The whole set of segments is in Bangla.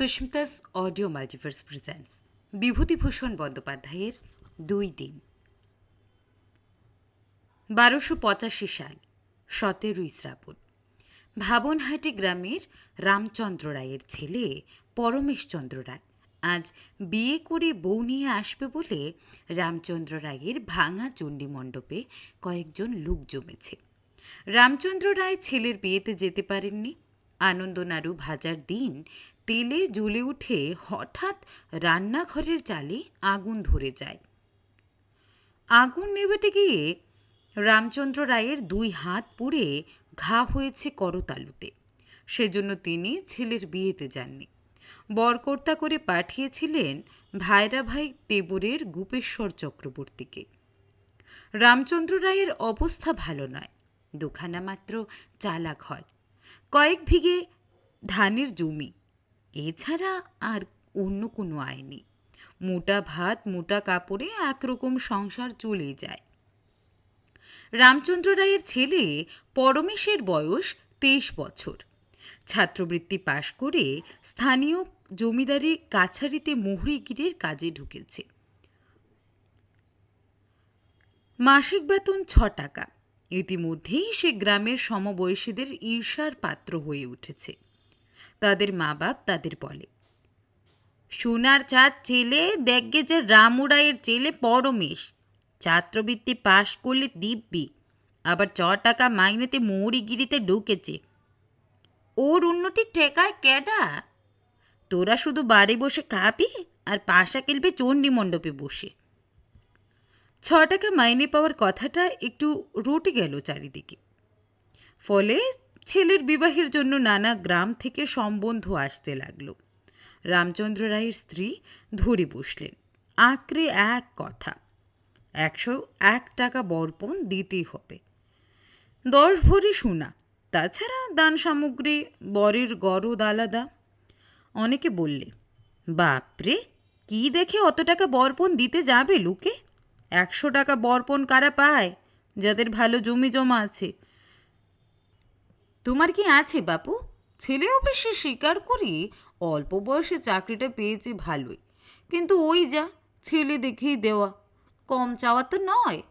Susmita's audio multiverse presents Bibhutibhushan বন্দ্যোপাধ্যায়ের দুই দিন। বারোশো পঁচাশি সাল, সতেরোই শ্রাবণ। ভাবনহাটি গ্রামের রামচন্দ্র রায়ের ছেলে পরমেশচন্দ্র রায় আজ বিয়ে করে বউ নিয়ে আসবে বলে রামচন্দ্র রায়ের ভাঙা চণ্ডী মণ্ডপে কয়েকজন লোক জমেছে। রামচন্দ্র রায় ছেলের বিয়েতে যেতে পারেননি। আনন্দনাড়ু ভাজার দিন তেলে জ্বলে উঠে হঠাৎ রান্নাঘরের চালে আগুন ধরে যায়। আগুন নেভাতে গিয়ে রামচন্দ্র রায়ের দুই হাত পুড়ে ঘা হয়েছে করতালুতে। সেজন্য তিনি ছেলের বিয়েতে যাননি। বরকর্তা করে পাঠিয়েছিলেন ভাইরা ভাই তেবুরের গুপেশ্বর চক্রবর্তীকে। রামচন্দ্র রায়ের অবস্থা ভালো নয়। দুখানা মাত্র চালা ঘর কয়েক ভিগে ধানের জমি। এছাড়া আর অন্য কোনো আয় নেই। মোটা ভাত, মোটা কাপড়ে একরকম সংসার চলে যায়। রামচন্দ্র রায়ের ছেলে পরমেশের বয়স তেইশ বছর। ছাত্রবৃত্তি পাশ করে স্থানীয় জমিদারি কাছারিতে মোহরিগিরির কাজে ঢুকেছে। মাসিক বেতন ছ টাকা। ইতিমধ্যেই সে গ্রামের সমবয়সীদের ঈর্ষার পাত্র হয়ে উঠেছে। তাদের মা বাপ তাদের বলে। সোনার চাঁদ ছেলে দেখগে যে রামুরায়ের ছেলে পরমেশ। ছাত্রবৃত্তি পাশ করলে দিব্যি, আবার ছ টাকা মাইনেতে মৌরিগিরিতে ঢুকেছে। ওর উন্নতি ঠেকায় কেডা তোরা শুধু বাড়ি বসে খাবি আর পাশা খেলবে চণ্ডী মণ্ডপে বসে। ছ টাকা মাইনে পাওয়ার কথাটা একটু রুটে গেল চারিদিকে। ফলে ছেলের বিবাহের জন্য নানা গ্রাম থেকে সম্বন্ধ আসতে লাগল। রামচন্দ্র রায়ের স্ত্রী ধরে বসলেন আঁকড়ে এক কথা, একশো এক টাকা বর্পণ দিতেই হবে। দশ ভরি সোনা, তাছাড়া দান সামগ্রী, বরের গরদ আলাদা। অনেকে বললে, বাপরে, কি দেখে অত টাকা বর্পণ দিতে যাবে লোকে? একশো টাকা বর্পণ কারা পায়? যাদের ভালো জমি জমা আছে তোমার কি আছে, বাপু? ছেলে অবশ্যই স্বীকার করি, অল্প বয়সে চাকরিটা পেয়েছে ভালোই। কিন্তু ওই যা, ছেলে দেখেই দেওয়া, কম চাওয়া তো নয়।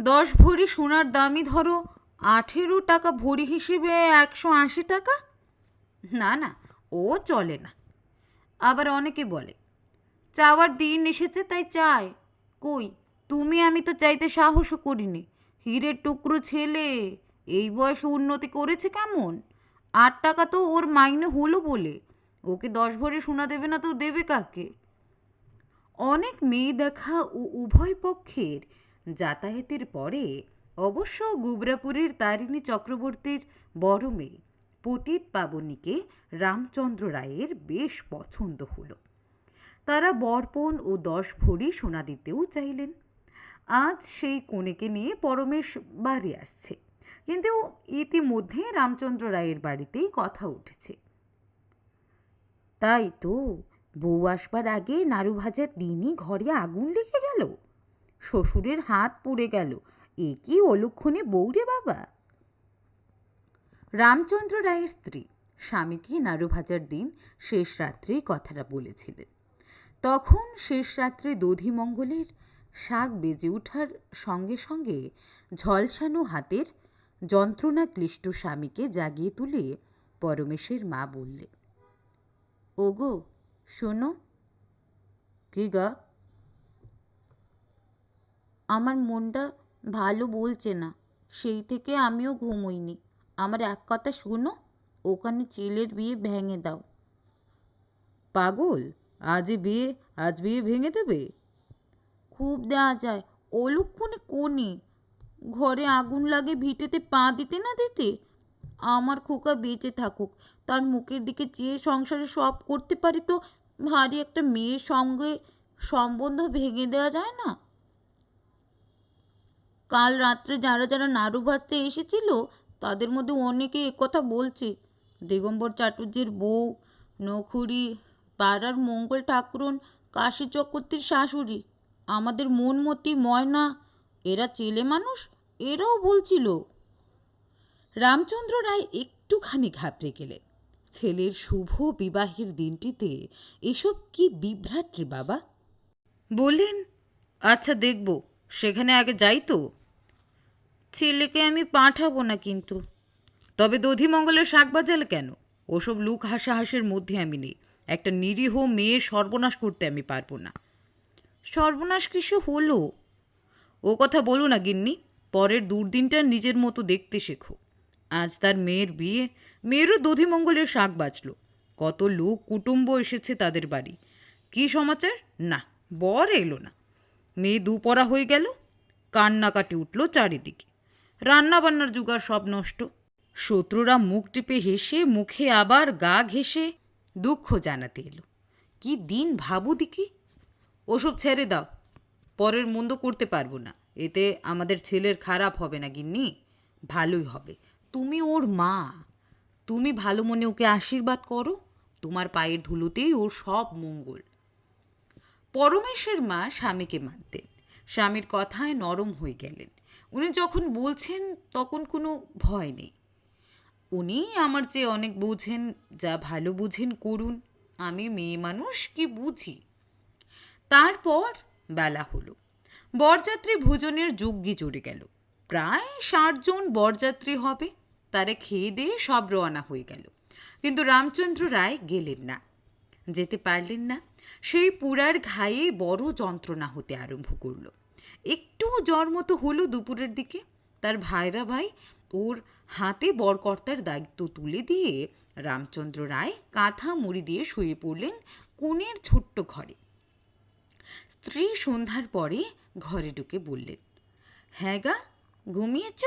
দশ ভরি সোনার দামই ধরো, আঠেরো টাকা ভরি হিসেবে একশো আশি টাকা? না না, ও চলে না। আবার অনেকে বলে, চাওয়ার দিন এসেছে তাই চায়। কই, তুমি আমি তো চাইতে সাহসও করিনি। হীরের টুকরো ছেলে এই বয়সে উন্নতি করেছে কেমন? আট টাকা তো ওর মাইনে হলো বলে। ওকে দশ ভরি সোনা দেবে না তো দেবে কাকে? অনেক মেয়ে দেখা ও উভয় পক্ষের যাতায়াতের পরে অবশ্য গুবরাপুরের তারিণী চক্রবর্তীর বড় মেয়ে পতিত পাবনীকে রামচন্দ্র রায়ের বেশ পছন্দ হলো। তারা বর্পণ ও দশ ভরি সোনা দিতেও চাইলেন। আজ সেই কনেকে নিয়ে পরমেশ বাড়ি আসছে। কিন্তু ইতিমধ্যে রামচন্দ্র রায়ের বাড়িতেই কথা উঠেছে। তাই তো বউ আসবার আগে নাড়ু ভাজার দিনই ঘরে আগুন লেগে গেল। শ্বশুরের হাত পুড়ে গেল। এ কি অলক্ষণে বউ রে বাবা? রামচন্দ্র রায়ের স্ত্রী স্বামীকে নাড়ু ভাজার দিন শেষ রাত্রে কথাটা বলেছিলেন। তখন শেষ রাত্রে দধিমঙ্গলের শাক বেজে ওঠার সঙ্গে সঙ্গে ঝলসানো হাতের যন্ত্রণা ক্লিষ্ট স্বামীকে জাগিয়ে তুলে পরমেশের মা বললে, ওগো, শোনো কি গা আমার মনটা ভালো বলছে না, সেই থেকে আমিও ঘুমোইনি। আমার এক কথা শোনো, ওখানে ছেলের বিয়ে ভেঙে দাও। পাগল? আজই বিয়ে, আজ বিয়ে ভেঙে দেবে? খুব দেওয়া যায়, অলক্ষণে কোণে ঘরে আগুন লাগে, ভিটেতে পা দিতে না দিতে? আমার খোকা বেঁচে থাকুক, তার মুখের দিকে চেয়ে সংসারে সব করতে পারি তো ভারী একটা মেয়ের সঙ্গে সম্বন্ধ ভেঙে দেওয়া যায় না? কাল রাত্রে যারা যারা নাড়ু ভাজতে এসেছিল, তাদের মধ্যে অনেকে একথা বলছে। দিগম্বর চাটুর্যের বউ, নখুরি, পাড়ার মঙ্গল ঠাকুরন, কাশী চক্রবর্তীর শাশুড়ি, আমাদের মনমতি, ময়না, এরা ছেলে মানুষ? এরাও বলছিল, রামচন্দ্র রায় একটুখানি ঘাবড়ে গেলেন ছেলের শুভ বিবাহের দিনটিতে এসব কি বিভ্রাট রে বাবা? বললেন আচ্ছা দেখব, সেখানে আগে যাই তো। ছেলেকে আমি পাঠাবো না কিন্তু। তবে দধিমঙ্গলের শাক বাজালে কেন? ওসব লুক হাসাহাসের মধ্যে আমি নেই। একটা নিরীহ মেয়ের সর্বনাশ করতে আমি পারব না। সর্বনাশ কিছু হলো? ও কথা বলো না, গিন্নি। পরের দুর্দিনটা নিজের মতো দেখতে শেখো। আজ তার মেয়ের বিয়ে, মেয়েরও দধিমঙ্গলের শাক বাঁচল কত লোক কুটুম্ব এসেছে তাদের বাড়ি। কি সমাচার? না, বর এলো না। মেয়ে দুপরা হয়ে গেল, কান্নাকাটি উঠল চারিদিকে। রান্না বান্নার জোগাড় সব নষ্ট। শত্রুরা মুখ টিপে হেসে, মুখে আবার গা ঘেসে দুঃখ জানাতে এলো। কি দিন ভাবু দিকি? ওসব ছেড়ে দাও, পরের মন্দ করতে পারব না। এতে আমাদের ছেলের খারাপ হবে না, গিন্নি। ভালোই হবে। তুমি ওর মা। তুমি ভালো মনে ওকে আশীর্বাদ করো। তোমার পায়ের ধুলোতেই ওর সব মঙ্গল। পরমেশের মা স্বামীকে মানতেন। স্বামীর কথায় নরম হয়ে গেলেন। উনি যখন বলছেন, তখন কোনো ভয় নেই। উনি আমার চেয়ে অনেক বুঝেন, যা ভালো বুঝেন করুন। আমি মেয়ে মানুষ, কি বুঝি? তারপর বেলা হলো। বরযাত্রী ভোজনের যজ্ঞি জুড়ে গেল। প্রায় ষাটজন বরযাত্রী হবে, তারা খেয়ে দিয়ে সব রওনা হয়ে গেল। কিন্তু রামচন্দ্র রায় গেলেন না। যেতে পারলেন না। সেই পুরার ঘায়ে বড় যন্ত্রণা হতে আরম্ভ করল। একটু জ্বর মতো হলো দুপুরের দিকে। তার ভাইরা ভাই ওর হাতে বরকর্তার দায়িত্ব তুলে দিয়ে রামচন্দ্র রায় কাঁথা মুড়ি দিয়ে শুয়ে পড়লেন কোণের ছোট্ট ঘরে। স্ত্রী সন্ধ্যার পরে ঘরে ঢুকে বললেন হ্যাঁ গা, ঘুমিয়েছ?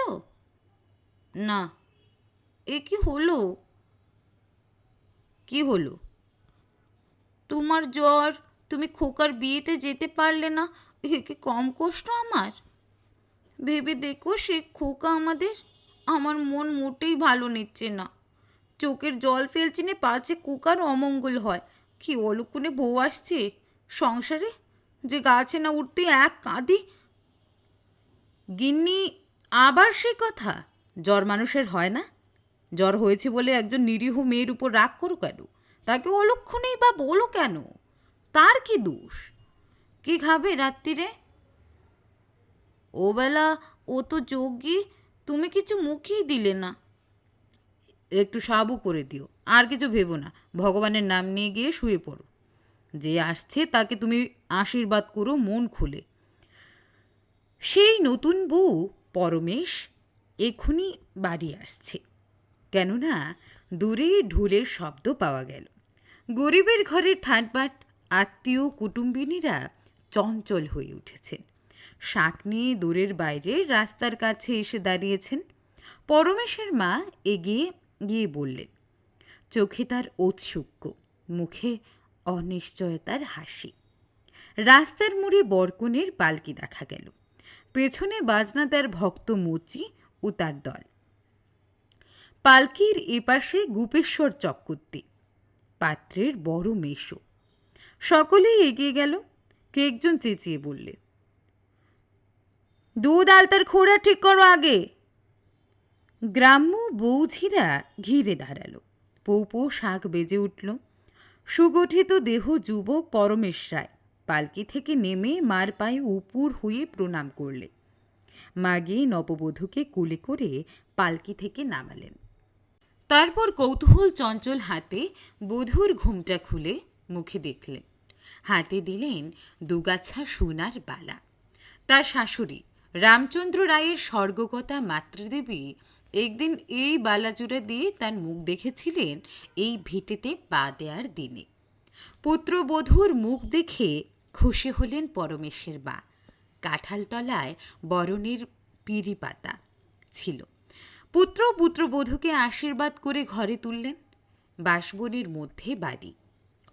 না। এ কি হলো? কি হলো? তোমার জ্বর, তুমি খোকার বিয়েতে যেতে পারলে না, এ কি কম কষ্ট আমার? ভেবে দেখো সে খোকা আমাদের, আমার মন মোটেই ভালো নিচ্ছে না। চোখের জল ফেলছি নে, পাছে কুকার অমঙ্গল হয়। কি অলক্ষণে বউ আসছে সংসারে? যে গাছে না উঠতে এক কাঁদি? গিন্নি, আবার সে কথা? জ্বর মানুষের হয় না? জ্বর হয়েছে বলে একজন নিরীহ মেয়ের উপর রাগ করো কেন? তাকে অলক্ষণেই বা বলো কেন? তার কি দোষ? কি খাবে রাত্রিরে? ওবেলা, ও তো যোগ্যি তুমি কিছু মুখেই দিলে না। একটু সাবু করে দিও, আর কিছু ভেবো না। ভগবানের নাম নিয়ে গিয়ে শুয়ে পড়ো। যে আসছে তাকে তুমি আশীর্বাদ করো, মন খুলে। সেই নতুন বউ পরমেশ এক্ষুনি বাড়ি আসছে। কেননা দূরে ঢোলের শব্দ পাওয়া গেল। গরিবের ঘরের ঠাটবাট, আত্মীয়, কুটুম্বিনীরা চঞ্চল হয়ে উঠেছেন। শাক নিয়ে দূরের বাইরে রাস্তার কাছে এসে দাঁড়িয়েছেন। পরমেশের মা এগিয়ে গিয়ে বললেন, চোখে তার ঔৎসুক্য, মুখে অনিশ্চয়তার হাসি। রাস্তার মুড়ে বরকনের পালকি দেখা গেল। পেছনে বাজনা তার ভক্ত মুচি ও তার দল। পালকির এপাশে গুপেশ্বর চক্রবর্তী, পাত্রের বড় মেশো। সকলেই এগিয়ে গেল কে একজন চেঁচিয়ে বললে, দুধ আলতার খোড়া ঠিক করো আগে। গ্রাম্য বৌঝিরা ঘিরে দাঁড়াল। পৌ শাক বেজে উঠল। সুগঠিত দেহ যুবক পরমেশ রায় পালকি থেকে নেমে মার পায়ে উপুর হয়ে প্রণাম করলে। মা গিয়ে নববধূকে কুলে করে পালকি থেকে নামালেন। তারপর কৌতূহল চঞ্চল হাতে বধূর ঘুমটা খুলে মুখে দেখলেন। হাতে দিলেন দুগাছা সোনার বালা। তার শাশুড়ি রামচন্দ্র রায়ের স্বর্গকতা মাতৃদেবী একদিন এই বালাজোড়া দিয়ে তার মুখ দেখেছিলেন এই ভিটেতে পা দেওয়ার দিনে। পুত্রবধূর মুখ দেখে খুশি হলেন পরমেশের মা। কাঁঠালতলায় বরণের পিড়ি পাতা ছিল। পুত্র পুত্রবধূকে আশীর্বাদ করে ঘরে তুললেন। বাসবনের মধ্যে বাড়ি।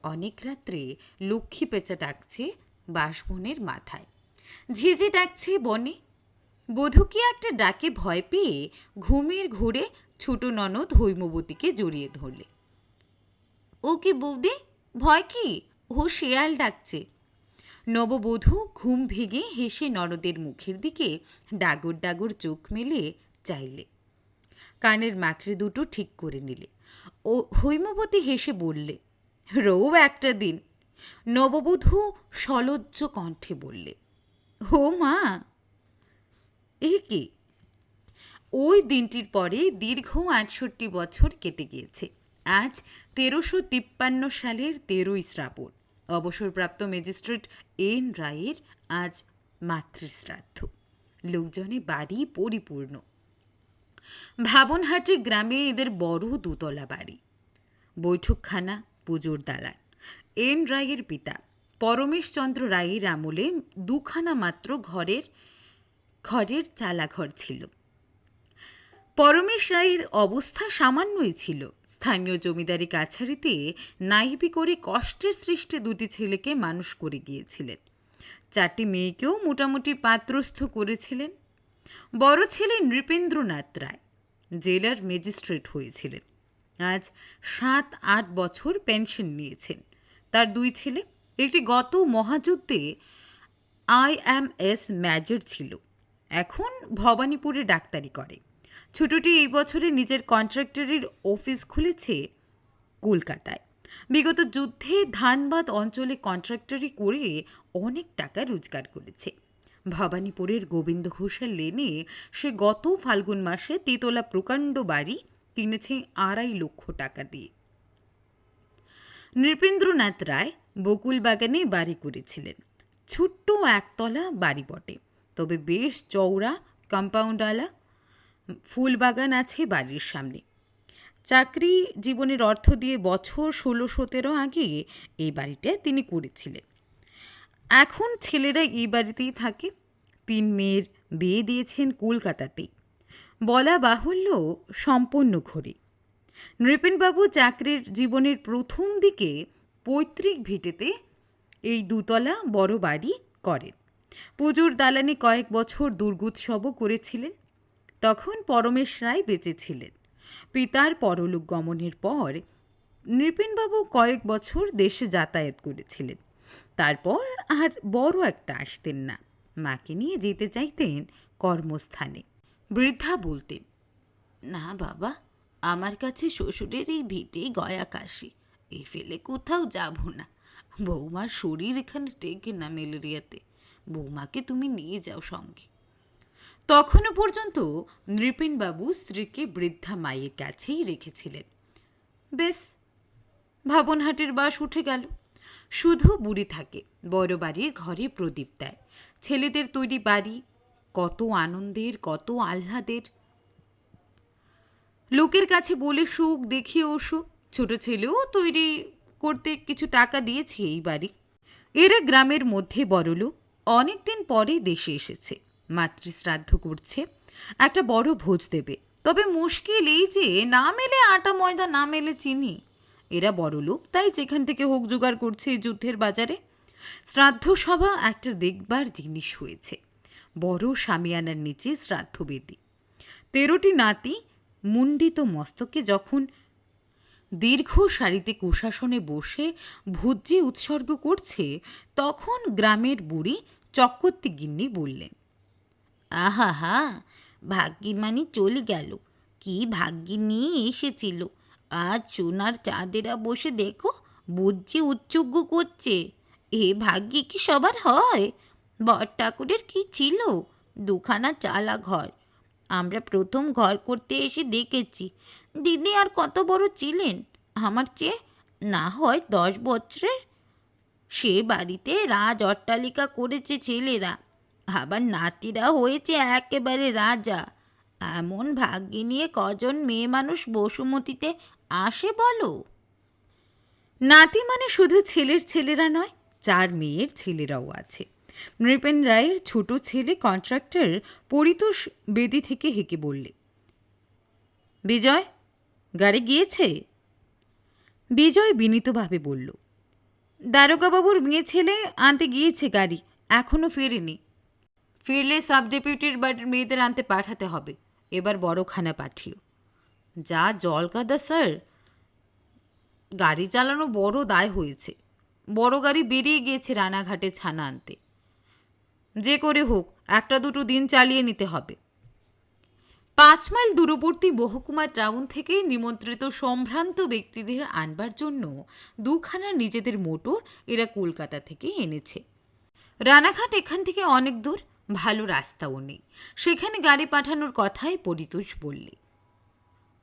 অনেক রাত্রে লক্ষ্মী পেঁচা ডাকছে বাসবনের মাথায়। ঝিঝি ডাকছে বনে। বধূ কি একটা ডাকে ভয় পেয়ে ঘুমের ঘুরে ছোট ননদ হৈমবতীকে জড়িয়ে ধরলে। ও কি বৌদি, ভয় কি? ও শেয়াল ডাকছে। নববধূ ঘুম ভেঙে হেসে নরদের মুখের দিকে ডাগর ডাগর চোখ মেলে চাইলে। কানের মাকড়ে দুটো ঠিক করে নিলে। ও হৈমবতী হেসে বললে রৌ একটা দিন। নববধূ সলজ্জ কণ্ঠে বললে, ও মা এ ওই দিনটির পরে দীর্ঘ আটষট্টি বছর কেটে গিয়েছে। আজ তেরোশো তিপ্পান্ন সালের তেরোই শ্রাবণ। অবসরপ্রাপ্ত ম্যাজিস্ট্রেট এন রায়ের আজ মাতৃশ্রাদ্ধ। লোকজনে বাড়ি পরিপূর্ণ। ভাবনহাটি গ্রামে এদের বড় দুতলা বাড়ি। বৈঠকখানা, পুজোর দালান। এন রায়ের পিতা পরমেশচন্দ্র রায়ের আমলে দুখানা মাত্র ঘরের ঘরের চালাঘর ছিল। পরমেশ রায়ের অবস্থা সামান্যই ছিল। স্থানীয় জমিদারি কাছারিতে নাইবি করে কষ্টের সৃষ্টি দুটি ছেলেকে মানুষ করে গিয়েছিলেন। চারটি মেয়েকেও মোটামুটি পাত্রস্থ করেছিলেন। বড় ছেলে নৃপেন্দ্রনাথ রায়, জেলার ম্যাজিস্ট্রেট হয়েছিলেন। আজ সাত, আট বছর পেনশন নিয়েছেন। তার দুই ছেলে, একটি গত মহাযুদ্ধে আইএমএস ম্যাজর ছিল। এখন ভবানীপুরে ডাক্তারি করে। ছোটটি এই বছরে নিজের কন্ট্রাক্টরের অফিস খুলেছে কলকাতায়। বিগত যুদ্ধে ধানবাদ অঞ্চলে কন্ট্রাক্টরি করে অনেক টাকা রোজগার করেছে। ভবানীপুরের গোবিন্দ ঘোষের লেনে সে গত ফাল্গুন মাসে তেতলা প্রকাণ্ড বাড়ি কিনেছে আড়াই লক্ষ টাকা দিয়ে। নৃপেন্দ্রনাথ রায় বকুল বাগানে বাড়ি করেছিলেন। ছোট্ট একতলা বাড়ি বটে তবে বেশ চওড়া কম্পাউন্ডওয়ালা ফুল বাগান আছে বাড়ির সামনে। চাকরি জীবনের অর্থ দিয়ে বছর ষোলো সতেরো আগে এই বাড়িটা তিনি করেছিলেন। এখন ছেলেরা এই বাড়িতেই থাকে। তিন মেয়ের বিয়ে দিয়েছেন কলকাতাতেই। বলা বাহুল্য সম্পন্ন ঘরে। নৃপেনবাবু চাকরির জীবনের প্রথম দিকে পৈতৃক ভিটেতে এই দুতলা বড় বাড়ি করেন। পুজোর দালানে কয়েক বছর দুর্গোৎসবও করেছিলেন। তখন পরমেশ রায় বেঁচে ছিলেন পিতার পরলোক গমনের পর নৃপেনবাবু কয়েক বছর দেশে যাতায়াত করেছিলেন। তারপর আর বড় একটা আসতেন না। মাকে নিয়ে যেতে চাইতেন কর্মস্থানে। বৃদ্ধা বলতেন, না বাবা, আমার কাছে শ্বশুরের এই ভিটে গয়া কাশি, এ ফেলে কোথাও যাব না। বৌমার শরীর এখানে টেকে না ম্যালেরিয়াতে বৌমাকে তুমি নিয়ে যাও সঙ্গে। তখনও পর্যন্ত নৃপেনবাবু স্ত্রীকে বৃদ্ধা মায়ের কাছেই রেখেছিলেন। বেশ, ভাবনহাটের বাস উঠে গেল। শুধু বুড়ি থাকে, বড় বাড়ির ঘরে প্রদীপ দেয়। ছেলেদের তৈরি বাড়ি, কত আনন্দের, কত আহ্লাদের। লোকের কাছে বলে সুখ দেখিয়ে সুখ ছোট ছেলেও তৈরি করতে কিছু টাকা দিয়েছে এই বাড়ি। এরা গ্রামের মধ্যে বড়লোক। অনেকদিন পরে দেশে এসেছে। মাতৃশ্রাদ্ধ করছে। একটা বড় ভোজ দেবে। তবে মুশকিল এই যে, না মেলে আটা ময়দা, না মেলে চিনি। এরা বড় লোক, তাই যেখান থেকে হোক জোগাড় করছে যুদ্ধের বাজারে। শ্রাদ্ধ সভা একটা দেখবার জিনিস হয়েছে। বড় সামিয়ানার নিচে শ্রাদ্ধবেদী। তেরোটি নাতি মুন্ডিত মস্তকে যখন দীর্ঘ সারিতে কুশাসনে বসে ভোজ্যে উৎসর্গ করছে, তখন গ্রামের বুড়ি চক্কর্তি গিন্নি বললেন আহা হা ভাগ্যিমানি চলে গেল। কি ভাগ্যি নিয়ে এসেছিল। আজ সোনার চাঁদেরা বসে দেখো, বুঝছি উচ্চুগ্য করছে। এ ভাগ্যে কি সবার হয়? বর ঠাকুরের কি ছিল? দুখানা চালা ঘর। আমরা প্রথম ঘর করতে এসে দেখেছি। দিদি আর কত বড় ছিলেন? আমার চেয়ে না হয় দশ বছরের সে বাড়িতে রাজ অট্টালিকা করেছে ছেলেরা। আবার নাতিরা হয়েছে একেবারে রাজা। এমন ভাগ্যে নিয়ে কজন মেয়ে মানুষ বসুমতিতে আসে বলো? নাতি মানে শুধু ছেলের ছেলেরা নয়, চার মেয়ের ছেলেরাও আছে। নৃপেন রায়ের ছোট ছেলে কন্ট্রাক্টর পরিতোষ বেদি থেকে হেঁকে বললে, বিজয়, গাড়ি গিয়েছে? বিজয় বিনীতভাবে বলল দারোগাবাবুর মেয়ে ছেলে আনতে গিয়েছে গাড়ি এখনও ফেরেনি। ফিরলে সাব ডেপুটির বাড়ির মেয়েদের আনতে পাঠাতে হবে, এবার বড়খানা পাঠিও। যা জল কাদা, স্যার। গাড়ি চালানো বড় দায় হয়েছে। বড় গাড়ি বেরিয়ে গিয়েছে রানাঘাটে ছানা আনতে। যে করে হোক, একটা দুটো দিন চালিয়ে নিতে হবে। পাঁচ মাইল দূরবর্তী মহকুমা টাউন থেকে নিমন্ত্রিত সম্ভ্রান্ত ব্যক্তিদের আনবার জন্য দুখানা নিজেদের মোটর এরা কলকাতা থেকে এনেছে। রানাঘাট এখান থেকে অনেক দূর, ভালো রাস্তাও নেই। সেখানে গাড়ি পাঠানোর কথাই পরিতোষ বললে।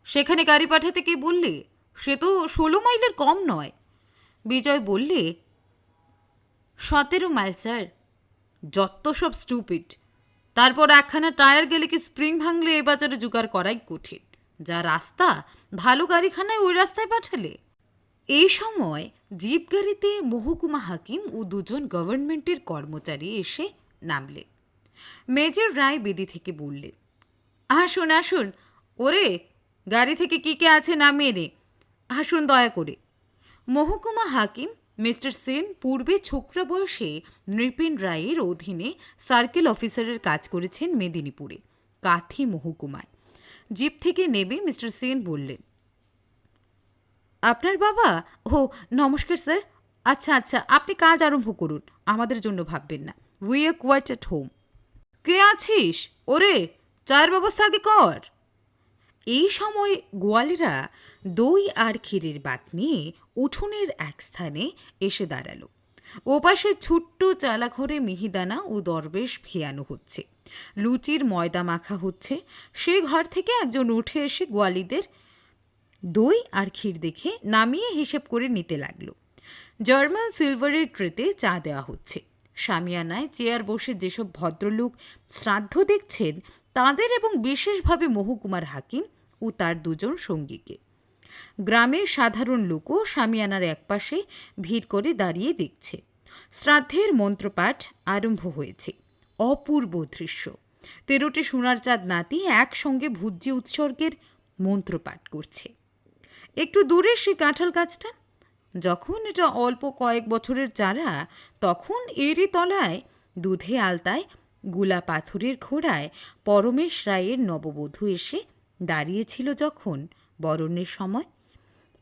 সেখানে গাড়ি পাঠাতে কে বললে? সে তো ষোলো মাইলের কম নয়। বিজয় বললে, সতেরো মাইল, স্যার। যত সব স্টুপিড তারপর একখানা টায়ার গেলে কি স্প্রিং ভাঙলে এ বাজারে জোগাড় করাই কঠিন। যা রাস্তা, ভালো গাড়িখানায় ওই রাস্তায় পাঠালে। এই সময় জিপ গাড়িতে মহকুমা হাকিম ও দুজন গভর্নমেন্টের কর্মচারী এসে নামলে মেজর রায় বেদি থেকে বললেন, আসুন আসুন। ওরে, গাড়ি থেকে কি কে আছে নামিয়ে নে। আসুন দয়া করে। মহকুমা হাকিম মিস্টার সেন পূর্বে ছোকরা বয়সে নৃপেন রায়ের অধীনে সার্কেল অফিসারের কাজ করেছেন মেদিনীপুরে, কাথি মহকুমায়। জিপ থেকে নেমে মিস্টার সেন বললেন, আপনার বাবা? ও নমস্কার স্যার। আচ্ছা আচ্ছা আপনি কাজ আরম্ভ করুন, আমাদের জন্য ভাববেন না। We are quite at home কে আছিস? ওরে, চায়ের ব্যবস্থা আগে কর। এই সময় গোয়ালেরা দই আর ক্ষীরের বাক নিয়ে উঠোনের এক স্থানে এসে দাঁড়াল। ওপাশে ছোট্ট চালাঘরে মিহিদানা ও দরবেশ ভিয়ানো হচ্ছে। লুচির ময়দা মাখা হচ্ছে। সে ঘর থেকে একজন উঠে এসে গোয়ালিদের দই আর ক্ষীর দেখে নামিয়ে হিসেব করে নিতে লাগল। জার্মান সিলভারের ট্রেতে চা দেওয়া হচ্ছে। সামিয়ানায় চেয়ার বসে যেসব ভদ্রলোক শ্রাদ্ধ দেখছেন, তাদের এবং বিশেষভাবে মহকুমার হাকিম ও তার দুজন সঙ্গীকে। গ্রামের সাধারণ লোকও সামিয়ানার একপাশে ভিড় করে দাঁড়িয়ে দেখছে। শ্রাদ্ধের মন্ত্রপাঠ আরম্ভ হয়েছে। অপূর্ব দৃশ্য। তেরোটি সোনার চাঁদ নাতি একসঙ্গে ভুজ্জি উৎসর্গের মন্ত্রপাঠ করছে। একটু দূরে সে কাঁঠাল গাছটা। যখন এটা অল্প কয়েক বছরের চারা, তখন এরই তলায় দুধে আলতায়গুলা পাথরের ঘোড়ায় পরমেশ রায়ের নববধূ এসে দাঁড়িয়েছিল যখন বরণের সময়।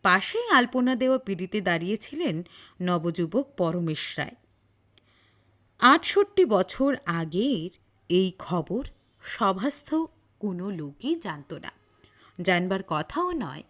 পাশেই আলপনা দেওয়া পিড়িতে দাঁড়িয়েছিলেন নবযুবক পরমেশ রায়। আটষট্টি বছর আগের এই খবর সভাস্থ কোনো লোকই জানত না। জানবার কথাও নয়